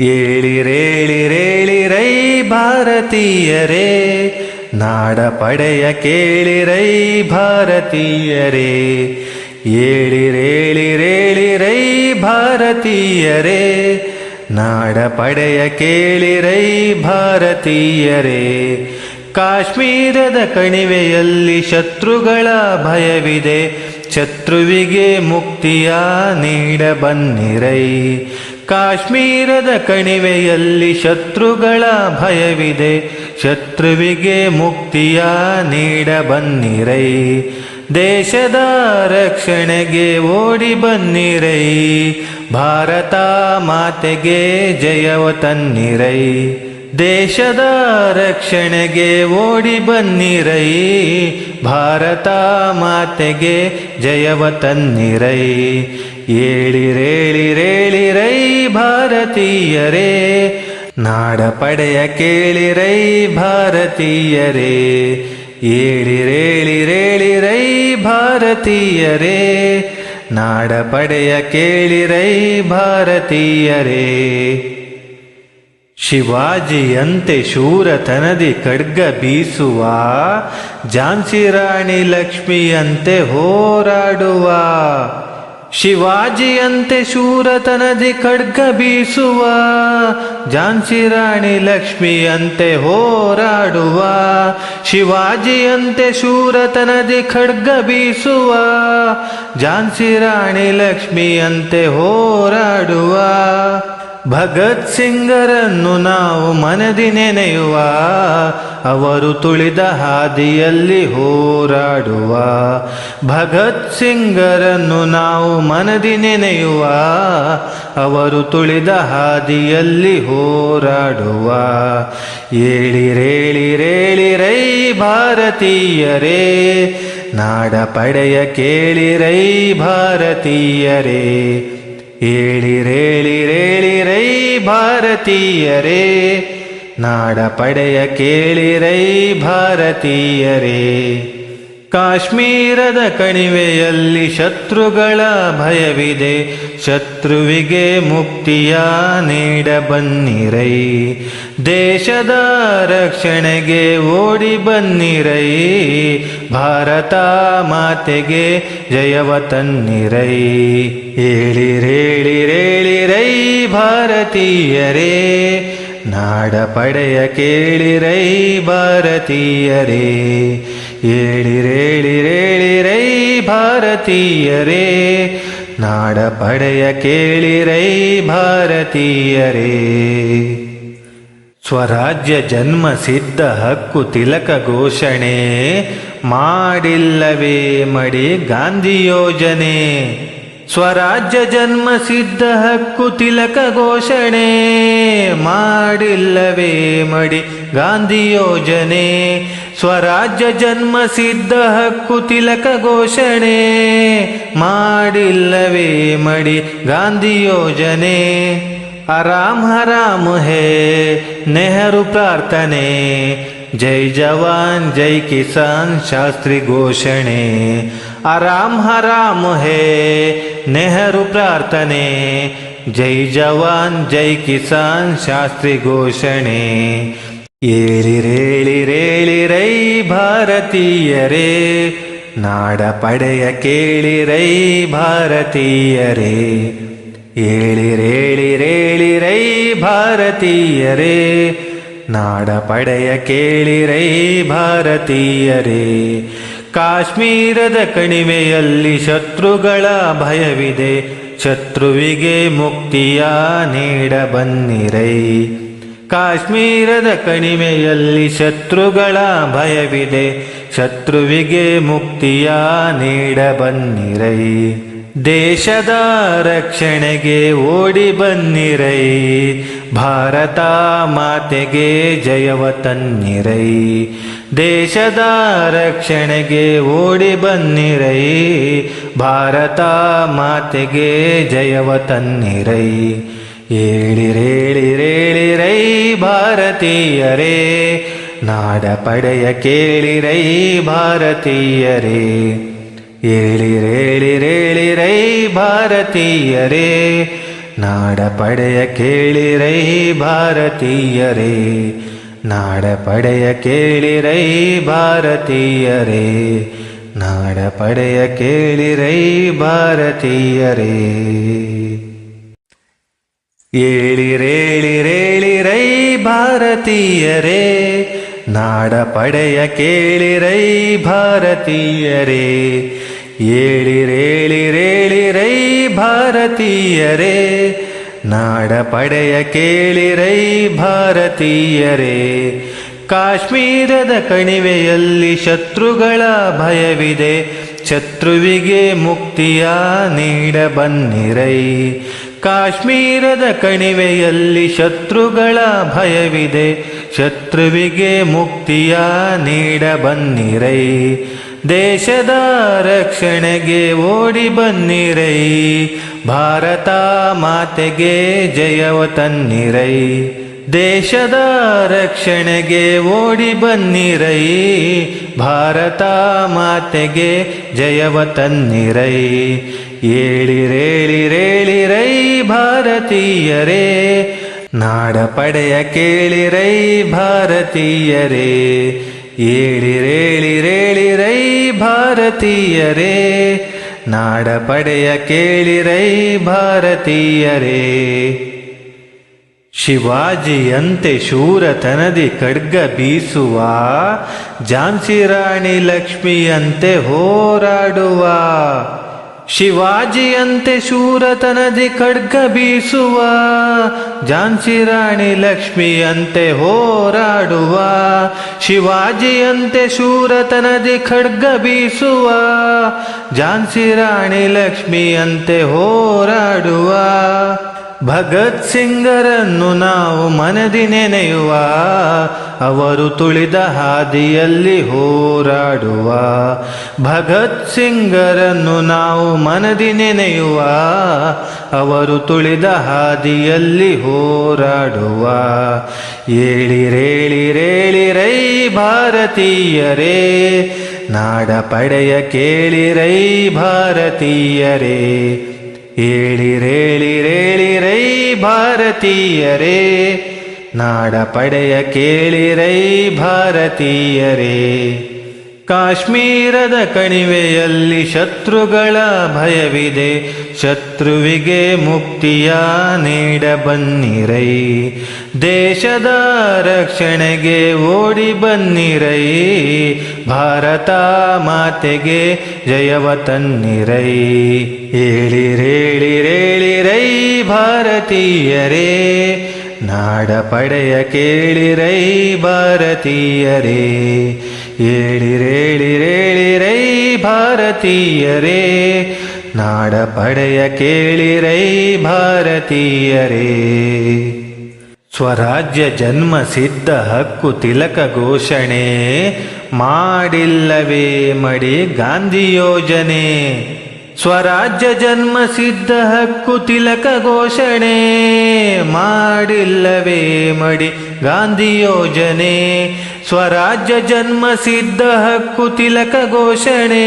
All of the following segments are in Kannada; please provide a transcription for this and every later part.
ಏಳಿರೇಳಿರೇಳಿರೈ ಭಾರತೀಯರೇ ನಾಡ ಪಡೆಯ ಕೇಳಿರೈ ಭಾರತೀಯರೇ. ಏಳಿರೇಳಿರೇಳಿರೈ ಭಾರತೀಯರೇ ನಾಡ ಪಡೆಯ ಕೇಳಿರೈ ಭಾರತೀಯರೇ. ಕಾಶ್ಮೀರದ ಕಣಿವೆಯಲ್ಲಿ ಶತ್ರುಗಳ ಭಯವಿದೆ, ಶತ್ರುವಿಗೆ ಮುಕ್ತಿಯ ನೀಡ ಬನ್ನಿರೈ. ಕಾಶ್ಮೀರದ ಕಣಿವೆಯಲ್ಲಿ ಶತ್ರುಗಳ ಭಯವಿದೆ. ಶತ್ರುವಿಗೆ ಮುಕ್ತಿಯ ನೀಡ ಬನ್ನಿರೈ. ದೇಶದ ರಕ್ಷಣೆಗೆ ಓಡಿ ಬನ್ನಿರೈ. ಭಾರತ ಮಾತೆಗೆ ಜಯವ ತನ್ನಿರೈ. ದೇಶದ ರಕ್ಷಣೆಗೆ ಓಡಿ ಬನ್ನಿರೈ, ಭಾರತ ಮಾತೆಗೆ ಜಯವ ತನ್ನಿರೈ ಏಳಿರೇಳಿರೇಳಿರೈ ಭಾರತೀಯರೇ ನಾಡ ಪಡೆಯ ಕೇಳಿರೈ ಭಾರತೀಯರೇ. ಏಳಿರೇಳಿರೇಳಿರೈ ಭಾರತೀಯರೇ ನಾಡ ಪಡೆಯ ಕೇಳಿರೈ ಭಾರತೀಯರೇ. ಶಿವಾಜಿಯಂತೆ ಶೂರತನದಿ ಖಡ್ಗ ಬೀಸುವ ರಾಣಿ ಲಕ್ಷ್ಮಿಯಂತೆ ಹೋರಾಡುವ, ಶಿವಾಜಿಯಂತೆ ಶೂರತನದಿ ಖಡ್ಗ ಬೀಸುವ ರಾಣಿ ಲಕ್ಷ್ಮಿಯಂತೆ ಹೋರಾಡುವ, ಶಿವಾಜಿಯಂತೆ ಶೂರತನದಿ ಖಡ್ಗ ಬೀಸುವ ರಾಣಿ ಲಕ್ಷ್ಮಿಯಂತೆ ಹೋರಾಡುವ. ಭಗತ್ ಸಿಂಗರನ್ನು ನಾವು ಮನದಿ ನೆನೆಯುವ, ಅವರು ತುಳಿದ ಹಾದಿಯಲ್ಲಿ ಹೋರಾಡುವ. ಭಗತ್ ಸಿಂಗರನ್ನು ನಾವು ಮನದಿ ನೆನೆಯುವ, ಅವರು ತುಳಿದ ಹಾದಿಯಲ್ಲಿ ಹೋರಾಡುವ. ಏಳಿರೇಳಿರೇಳಿರೈ ಭಾರತೀಯರೇ, ನಾಡ ಪಡೆಯ ಕೇಳಿರೈ ಭಾರತೀಯರೇ. ಏಳಿರೇಳಿರೇಳಿರೈ ಭಾರತೀಯರೇ ನಾಡಪಡೆಯ ಕೇಳಿರೈ ಭಾರತೀಯರೇ. ಕಾಶ್ಮೀರದ ಕಣಿವೆಯಲ್ಲಿ ಶತ್ರುಗಳ ಭಯವಿದೆ. ಶತ್ರುವಿಗೆ ಮುಕ್ತಿಯ ನೀಡ ಬನ್ನಿರೈ ದೇಶದ ರಕ್ಷಣೆಗೆ ಓಡಿ ಬನ್ನಿರೈ. ಭಾರತ ಮಾತೆಗೆ ಜಯವ ತನ್ನಿರೈ ಏಳಿರೇಳಿರೇಳಿರೈ ಭಾರತೀಯರೇ. ನಾಡ ಪಡೆಯ ಕೇಳಿರೈ ಭಾರತೀಯರೇ. ಏಳಿರೇಳಿರೇಳಿರೈ ಭಾರತೀಯರೇ, ನಾಡ ಪಡೆಯ ಕೇಳಿರೈ ಭಾರತೀಯರೇ. ಸ್ವರಾಜ್ಯ ಜನ್ಮ ಸಿದ್ಧ ಹಕ್ಕು ತಿಲಕ ಘೋಷಣೆ ಮಾಡಿಲ್ಲವೇ ಮಡಿ ಗಾಂಧಿ ಯೋಜನೆ. ಸ್ವರಾಜ್ಯ ಜನ್ಮ ಸಿದ್ಧ ಹಕ್ಕು ತಿಲಕ ಘೋಷಣೆ ಮಾಡಿಲ್ಲವೇ ಮಡಿ ಗಾಂಧಿ ಯೋಜನೆ. ಸ್ವರಾಜ್ಯ ಜನ್ಮ ಸಿದ್ಧ ಹಕ್ಕು ತಿಲಕ ಘೋಷಣೆ ಮಾಡಿಲ್ಲವೇ ಮಡಿ ಗಾಂಧಿ ಯೋಜನೆ. ಆರಾಮ್ ಹರಾಮ್ ಹೇ ನೆಹರು ಪ್ರಾರ್ಥನೆ. ಜೈ ಜವಾನ್, ಜೈ ಕಿಸಾನ್ ಶಾಸ್ತ್ರಿ ಘೋಷಣೆ. ಆರಾಮ್ ಹರಾಮ್ ಹೇ, ನೆಹರು ಪ್ರಾರ್ಥನೆ. ಜೈ ಜವಾನ್, ಜೈ ಕಿಸಾನ್ ಶಾಸ್ತ್ರಿ ಘೋಷಣೆ. ಏಳಿರೇಳಿರೇಳಿರೈ ಭಾರತೀಯರೇ, ನಾಡ ಪಡೆಯ ಕೇಳಿರೈ ಭಾರತೀಯರೇ. ಏಳಿರೇಳಿರೇಳಿರೈ ಭಾರತೀಯರೇ ನಾಡ ಪಡೆಯ ಕೇಳಿರೈ ಭಾರತೀಯರೇ, ಕಾಶ್ಮೀರದ ಕಣಿವೆಯಲ್ಲಿ ಶತ್ರುಗಳ ಭಯವಿದೆ, ಶತ್ರುವಿಗೆ ಮುಕ್ತಿಯ ನೀಡ ಬನ್ನಿರೈ. ಕಾಶ್ಮೀರದ ಕಣಿವೆಯಲ್ಲಿ ಶತ್ರುಗಳ ಭಯವಿದೆ, ಶತ್ರುವಿಗೆ ಮುಕ್ತಿಯ ನೀಡ ಬನ್ನಿರೈ. ದೇಶದ ರಕ್ಷಣೆಗೆ ಓಡಿ ಬನ್ನಿರೈ. ಭಾರತ ಮಾತೆಗೆ ಜಯವ ತನ್ನಿರೈ ದೇಶದ ರಕ್ಷಣೆಗೆ ಓಡಿ ಬನ್ನಿರೈ ಭಾರತ ಮಾತೆಗೆ ಜಯವ ತನ್ನಿರೈ ಏಳಿರೇಳಿರೇಳಿರೈ ಭಾರತೀಯರೇ. ನಾಡ ಪಡೆಯ ಕೇಳಿರೈ ಭಾರತೀಯರೇ. ಏಳಿರೇಳಿರೇಳಿರೈ ಭಾರತೀಯರೇ. ನಾಡ ಪಡೆಯ ಕೇಳಿರೈ ಭಾರತೀಯರೇ ನಾಡ ಪಡೆಯ ಕೇಳಿರೈ ಭಾರತೀಯರೇ ನಾಡ ಪಡೆಯ ಕೇಳಿರೈ ಭಾರತೀಯರೇ. ಏಳಿರೇಳಿರೇಳಿರೈ ಭಾರತೀಯರೇ ನಾಡ ಪಡೆಯ ಕೇಳಿರೈ ಭಾರತೀಯರೇ ಏಳಿರೇಳಿರೇಳಿರೈ ಭಾರತೀಯರೇ ನಾಡ ಪಡೆಯ ಕೇಳಿರೈ ಭಾರತೀಯರೇ. ಕಾಶ್ಮೀರದ ಕಣಿವೆಯಲ್ಲಿ ಶತ್ರುಗಳ ಭಯವಿದೆ, ಶತ್ರುವಿಗೆ ಮುಕ್ತಿಯ ನೀಡ ಬನ್ನಿರೈ. ಕಾಶ್ಮೀರದ ಕಣಿವೆಯಲ್ಲಿ ಶತ್ರುಗಳ ಭಯವಿದೆ, ಶತ್ರುವಿಗೆ ಮುಕ್ತಿಯ ನೀಡ ಬನ್ನಿರೈ. ದೇಶದ ರಕ್ಷಣೆಗೆ ಓಡಿ ಬನ್ನಿರೈ, ಭಾರತ ಮಾತೆಗೆ ಜಯವ ತನ್ನಿರೈ. ದೇಶದ ರಕ್ಷಣೆಗೆ ಓಡಿ ಬನ್ನಿರೈ, ಭಾರತ ಮಾತೆಗೆ ಜಯವ ತನ್ನಿರೈ. ಏಳಿರೇಳಿರೇಳಿರೈ ಭಾರತೀಯರೇ, ನಾಡ ಪಡೆಯ ಕೇಳಿರೈ ಭಾರತೀಯರೇ. ಏಳಿರೇಳಿರೇಳಿರೈ ಭಾರತೀಯರೇ ನಾಡ ಪಡೆಯ ಕೇಳಿರೈ ಭಾರತೀಯರೇ. ಶಿವಾಜಿಯಂತೆ ಶೂರತನದಿ ಖಡ್ಗ ಬೀಸುವ ಝಾನ್ಸಿ ರಾಣಿ ಲಕ್ಷ್ಮಿಯಂತೆ ಹೋರಾಡುವ. ಶಿವಾಜಿಯಂತೆ ಶೂರತನದಿ ಖಡ್ಗ ಬೀಸುವ, ಝಾನ್ಸಿ ರಾಣಿ ಲಕ್ಷ್ಮಿಯಂತೆ ಹೋರಾಡುವ, ಶಿವಾಜಿಯಂತೆ ಶೂರತನದಿ ಖಡ್ಗ ಬೀಸುವ, ಝಾನ್ಸಿ ರಾಣಿ ಲಕ್ಷ್ಮಿಯಂತೆ ಹೋರಾಡುವ. ಭಗತ್ ಸಿಂಗರನ್ನು ನಾವು ಮನದಿ ನೆನೆಯುವ, ಅವರು ತುಳಿದ ಹಾದಿಯಲ್ಲಿ ಹೋರಾಡುವ. ಭಗತ್ ಸಿಂಗರನ್ನು ನಾವು ಮನದಿ ನೆನೆಯುವ, ಅವರು ತುಳಿದ ಹಾದಿಯಲ್ಲಿ ಹೋರಾಡುವ. ಏಳಿರೇಳಿರೇಳಿರೈ ಭಾರತೀಯರೇ ನಾಡ ಪಡೆಯ ಕೇಳಿರೈ ಭಾರತೀಯರೇ. ಏಳಿರೇಳಿರೇಳಿರೈ ಭಾರತೀಯರೇ. ನಾಡ ಪಡೆಯ ಕೇಳಿರೈ ಭಾರತೀಯರೇ. ಕಾಶ್ಮೀರದ ಕಣಿವೆಯಲ್ಲಿ ಶತ್ರುಗಳ ಭಯವಿದೆ. ಶತ್ರುವಿಗೆ ಮುಕ್ತಿಯ ನೀಡ ಬನ್ನಿರೈ. ದೇಶದ ರಕ್ಷಣೆಗೆ ಓಡಿ ಬನ್ನಿರೈ. ಭಾರತ ಮಾತೆಗೆ ಜಯವ ತನ್ನಿರೈ ಏಳಿರೇಳಿರೇಳಿರೈ ಭಾರತೀಯರೇ. ನಾಡ ಪಡೆಯ ಕೇಳಿರೈ ಭಾರತೀಯರೇ. ಏಳಿರೇಳಿರೇಳಿರೈ ಭಾರತೀಯರೇ, ನಾಡ ಪಡೆಯ ಕೇಳಿರೈ ಭಾರತೀಯರೇ. ಸ್ವರಾಜ್ಯ ಜನ್ಮ ಸಿದ್ಧ ಹಕ್ಕು ತಿಲಕ ಘೋಷಣೆ ಮಾಡಿಲ್ಲವೇ ಮಡಿ ಗಾಂಧಿ ಯೋಜನೆ. ಸ್ವರಾಜ್ಯ ಜನ್ಮ ಸಿದ್ಧ ಹಕ್ಕು ತಿಲಕ ಘೋಷಣೆ ಮಾಡಿಲ್ಲವೇ ಮಡಿ ಗಾಂಧಿ ಯೋಜನೆ ಸ್ವರಾಜ್ಯ ಜನ್ಮ ಸಿದ್ಧ ಹಕ್ಕು ತಿಲಕ ಘೋಷಣೆ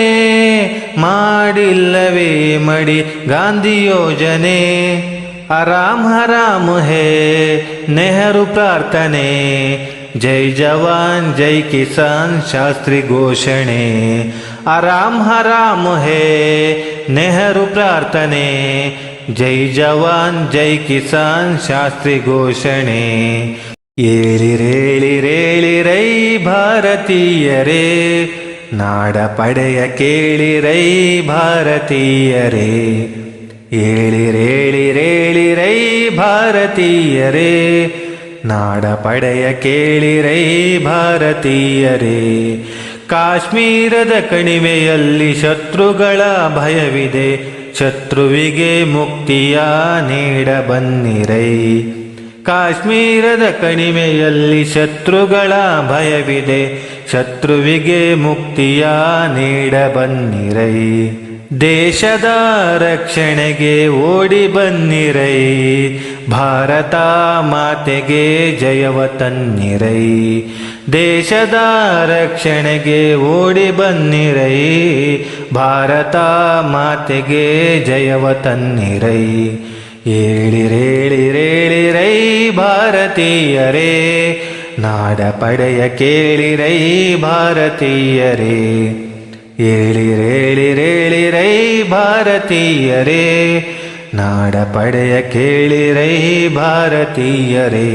ಮಾಡಿಲ್ಲವೇ ಮಡಿ ಗಾಂಧಿ ಯೋಜನೆ ಆರಾಮ್ ಹರಾಮ್ ಹೇ ನೆಹರು ಪ್ರಾರ್ಥನೆ ಜೈ ಜವಾನ್ ಜೈ ಕಿಸಾನ್ ಶಾಸ್ತ್ರಿ ಘೋಷಣೆ ಆರಾಮ್ ಹರಾಮ್ ಹೇ ನೆಹರು ಪ್ರಾರ್ಥನೆ ಜೈ ಜವಾನ್ ಜೈ ಕಿಸಾನ್ ಶಾಸ್ತ್ರಿ ಘೋಷಣೆ ಏಳಿರೇಳಿರೇಳಿರೈ ಭಾರತೀಯರೇ ನಾಡ ಪಡೆಯ ಕೇಳಿರೈ ಭಾರತೀಯರೇ. ಏಳಿರೇಳಿರೇಳಿರೈ ಭಾರತೀಯರೇ ನಾಡ ಪಡೆಯ ಕೇಳಿರೈ ಭಾರತೀಯರೇ. ಕಾಶ್ಮೀರದ ಕಣಿವೆಯಲ್ಲಿ ಶತ್ರುಗಳ ಭಯವಿದೆ, ಶತ್ರುವಿಗೆ ಮುಕ್ತಿಯ ನೀಡ ಬನ್ನಿರೈ. ಕಾಶ್ಮೀರದ ಕಣಿವೆಯಲ್ಲಿ ಶತ್ರುಗಳ ಭಯವಿದೆ. ಶತ್ರುವಿಗೆ ಮುಕ್ತಿಯ ನೀಡ ಬನ್ನಿರೈ. ದೇಶದ ರಕ್ಷಣೆಗೆ ಓಡಿ ಬನ್ನಿರೈ. ಭಾರತ ಮಾತೆಗೆ ಜಯವ ತನ್ನಿರೈ ದೇಶದ ರಕ್ಷಣೆಗೆ ಓಡಿ ಬನ್ನಿರೈ. ಭಾರತ ಮಾತೆಗೆ ಜಯವ ತನ್ನಿರೈ ಏಳಿರೇಳಿರೇಳಿರೈ ಭಾರತೀಯರೇ ನಾಡ ಪಡೆಯ ಕೇಳಿರೈ ಭಾರತೀಯರೇ ಏಳಿರೇಳಿರೇಳಿರೈ ಭಾರತೀಯರೇ ನಾಡ ಪಡೆಯ ಕೇಳಿರೈ ಭಾರತೀಯರೇ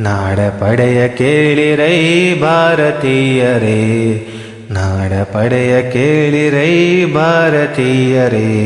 ನಾಡ ಪಡೆಯ ಕೇಳಿರೈ ಭಾರತೀಯರೇ